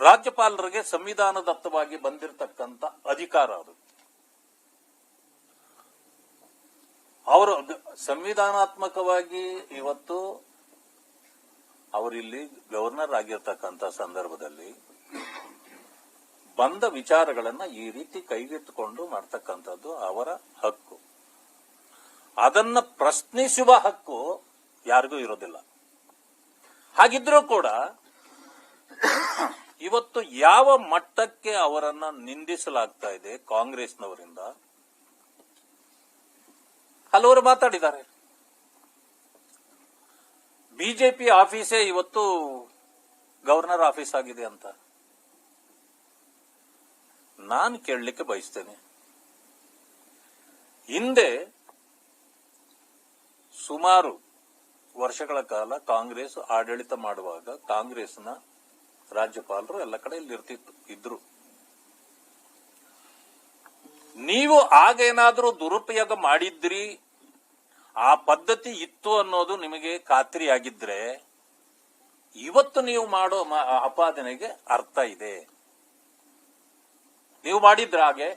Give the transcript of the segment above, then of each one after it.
ರಾಜ್ಯಪಾಲರಿಗೆ ಸಂವಿಧಾನದತ್ತವಾಗಿ ಬಂದಿರತಕ್ಕಂತ ಅಧಿಕಾರ ಅದು. ಅವರು ಸಂವಿಧಾನಾತ್ಮಕವಾಗಿ ಇವತ್ತು ಅವರಿಲ್ಲಿ ಗವರ್ನರ್ ಆಗಿರ್ತಕ್ಕಂಥ ಸಂದರ್ಭದಲ್ಲಿ ಬಂದ ವಿಚಾರಗಳನ್ನ ಈ ರೀತಿ ಕೈಗೆತ್ತಿಕೊಂಡು ಮಾಡ್ತಕ್ಕಂಥದ್ದು ಅವರ ಹಕ್ಕು. ಅದನ್ನ ಪ್ರಶ್ನಿಸುವ ಹಕ್ಕು ಯಾರಿಗೂ ಇರೋದಿಲ್ಲ. ಹಾಗಿದ್ರೂ ಕೂಡ ಇವತ್ತು ಯಾವ ಮಟ್ಟಕ್ಕೆ ಅವರನ್ನ ನಿಂದಿಸಲಾಗ್ತಾ ಇದೆ ಕಾಂಗ್ರೆಸ್ನವರಿಂದ? ಹಲವರು ಮಾತಾಡಿದ್ದಾರೆ. ಬಿಜೆಪಿ ಆಫೀಸೇ ಇವತ್ತು ಗವರ್ನರ್ ಆಫೀಸ್ ಆಗಿದೆ ಅಂತ. ನಾನು ಕೇಳಲಿಕ್ಕೆ ಬಯಸ್ತೇನೆ. ಹಿಂದೆ ಸುಮಾರು ವರ್ಷಗಳ ಕಾಲ ಕಾಂಗ್ರೆಸ್ ಆಡಳಿತ ಮಾಡುವಾಗ ಕಾಂಗ್ರೆಸ್ನ ರಾಜ್ಯಪಾಲರು ಎಲ್ಲ ಕಡೆ ಇಲ್ಲಿ ಇರ್ತಿತ್ತು ಇದ್ರು. ನೀವು ಆಗೇನಾದ್ರೂ ದುರುಪಯೋಗ ಮಾಡಿದ್ರಿ? ಆ ಪದ್ಧತಿ ಇತ್ತು ಅನ್ನೋದು ನಿಮಗೆ ಖಾತ್ರಿ ಆಗಿದ್ರೆ ಇವತ್ತು ನೀವು ಮಾಡೋ ಅಪಾದನೆಗೆ ಅರ್ಥ ಇದೆ. ನೀವು ಮಾಡಿದ್ರ ಹಾಗೆ?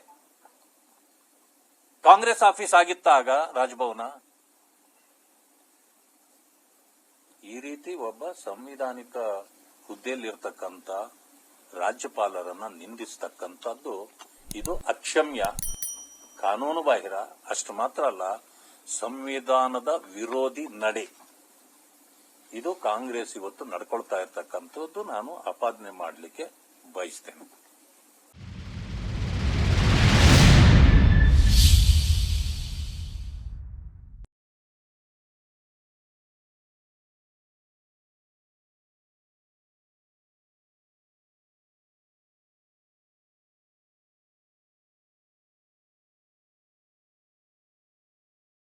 ಕಾಂಗ್ರೆಸ್ ಆಫೀಸ್ ಆಗಿತ್ತಾಗ ರಾಜಭವನ? ಈ ರೀತಿ ಒಬ್ಬ ಸಂವಿಧಾನಿಕ ಹುದ್ದೆಯಲ್ಲಿರ್ತಕ್ಕಂಥ ರಾಜ್ಯಪಾಲರನ್ನ ನಿಂದಿಸ್ತಕ್ಕಂಥದ್ದು ಇದು ಅಕ್ಷಮ್ಯ. ಕಾನೂನು ಬಾಹಿರ, ಅಷ್ಟು ಮಾತ್ರ ಅಲ್ಲ, ಸಂವಿಧಾನದ ವಿರೋಧಿ ನಡೆ. ಇದು ಕಾಂಗ್ರೆಸ್ ಇವತ್ತು ನಡ್ಕೊಳ್ತಾ ಇರ್ತಕ್ಕಂಥದ್ದು ನಾನು ಆಪಾದನೆ ಮಾಡಲಿಕ್ಕೆ ಬಯಸ್ತೇನೆ.